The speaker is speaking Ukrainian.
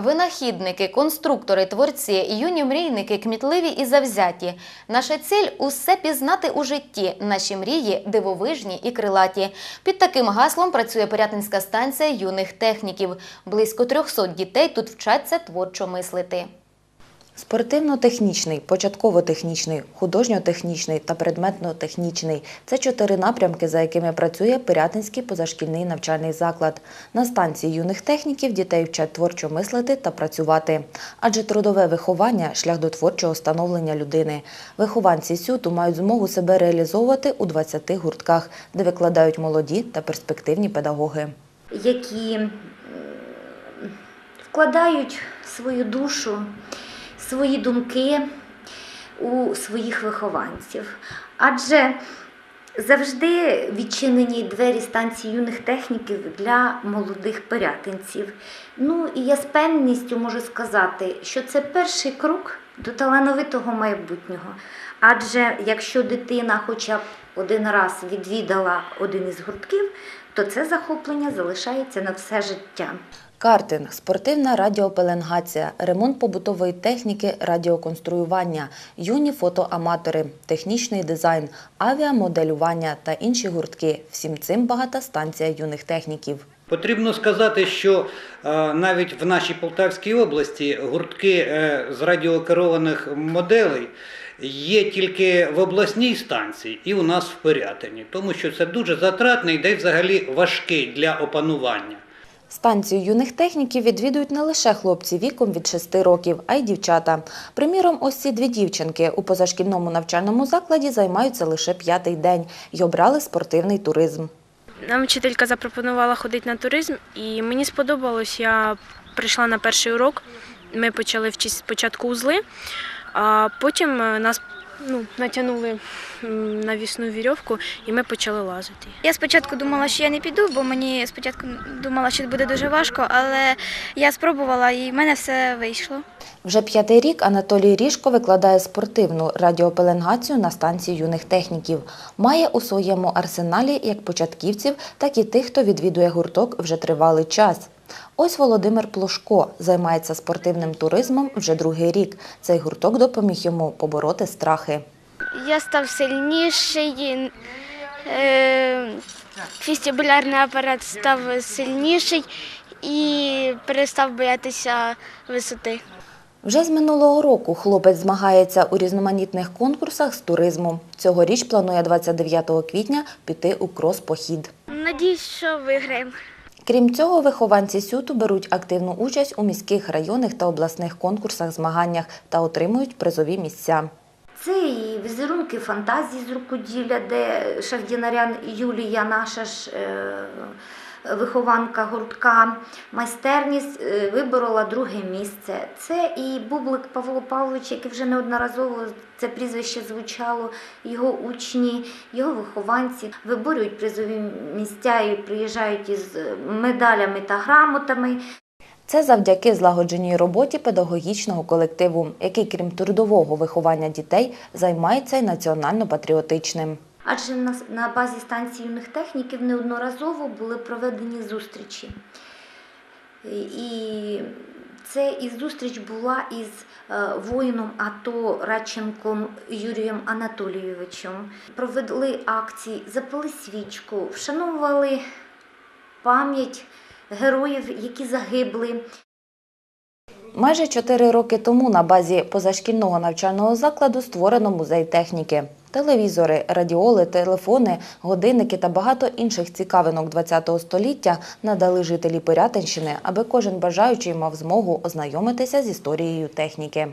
Винахідники, конструктори, творці, юні мрійники, кмітливі і завзяті. Наша ціль усе пізнати у житті. Наші мрії дивовижні і крилаті. Під таким гаслом працює порятинська станція юних техніків. Близько 300 дітей тут вчаться творчо мислити. Спортивно-технічний, початково-технічний, художньо-технічний та предметно-технічний – це чотири напрямки, за якими працює Пирятинський позашкільний навчальний заклад. На станції юних техніків дітей вчать творчо мислити та працювати. Адже трудове виховання – шлях до творчого становлення людини. Вихованці СЮТу мають змогу себе реалізовувати у 20 гуртках, де викладають молоді та перспективні педагоги. які вкладають свою душу, свої думки у своїх вихованців. Адже завжди відчинені двері станції юних техніків для молодих пирятинців. Ну і я з певністю можу сказати, що це перший крок до талановитого майбутнього. Адже якщо дитина хоча б один раз відвідала один із гуртків, то це захоплення залишається на все життя. Картинг, спортивна радіопеленгація, ремонт побутової техніки, радіоконструювання, юні фотоаматори, технічний дизайн, авіамоделювання та інші гуртки. Всім цим багата станція юних техніків. Потрібно сказати, що е, навіть в нашій Полтавській області гуртки е, з радіокерованих моделей є тільки в обласній станції і у нас в Пирятині, тому що це дуже затратний, де взагалі важкий для опанування. Станцію юних техніків відвідують не лише хлопці віком від 6 років, а й дівчата. Приміром, ось ці дві дівчинки у позашкільному навчальному закладі займаються лише п'ятий день і обрали спортивний туризм. Нам вчителька запропонувала ходити на туризм, і мені сподобалось. Я прийшла на перший урок. Ми почали вчити спочатку узли, а потім е, нас ну, натягнули м, на вісну вірьовку, і ми почали лазити. Я спочатку думала, що я не піду, бо мені спочатку думала, що буде дуже важко, але я спробувала і в мене все вийшло. Вже п'ятий рік Анатолій Ріжко викладає спортивну радіопеленгацію на станції юних техніків. Має у своєму арсеналі як початківців, так і тих, хто відвідує гурток вже тривалий час. Ось Володимир Плошко займається спортивним туризмом вже другий рік. Цей гурток допоміг йому побороти страхи. Я став сильніший, е, вестибулярний апарат став сильніший і перестав боятися висоти. Вже з минулого року хлопець змагається у різноманітних конкурсах з туризму. Цьогоріч планує 29 квітня піти у крос-похід. Надіюсь, що виграємо. Крім цього, вихованці СЮТу беруть активну участь у міських районних та обласних конкурсах, змаганнях та отримують призові місця. Це і візерунки фантазії з рукоділля, де шахдінарян Юлія, наша ж е, вихованка гуртка, майстерність е, виборола друге місце. Це і Бублик Павло Павлович, який вже неодноразово це прізвище звучало, його учні, його вихованці виборюють призові місця і приїжджають із медалями та грамотами. Це завдяки злагодженій роботі педагогічного колективу, який, крім трудового виховання дітей, займається й національно-патріотичним. Адже на, базі станції юних техніків неодноразово були проведені зустрічі. І це і зустріч була із е, воїном АТО Радченком Юрієм Анатолійовичем. Провели акції, запали свічку, вшановували пам'ять героїв, які загибли. Майже чотири роки тому на базі позашкільного навчального закладу створено музей техніки. Телевізори, радіоли, телефони, годинники та багато інших цікавинок ХХ століття надали жителі Пирятинщини, аби кожен бажаючий мав змогу ознайомитися з історією техніки.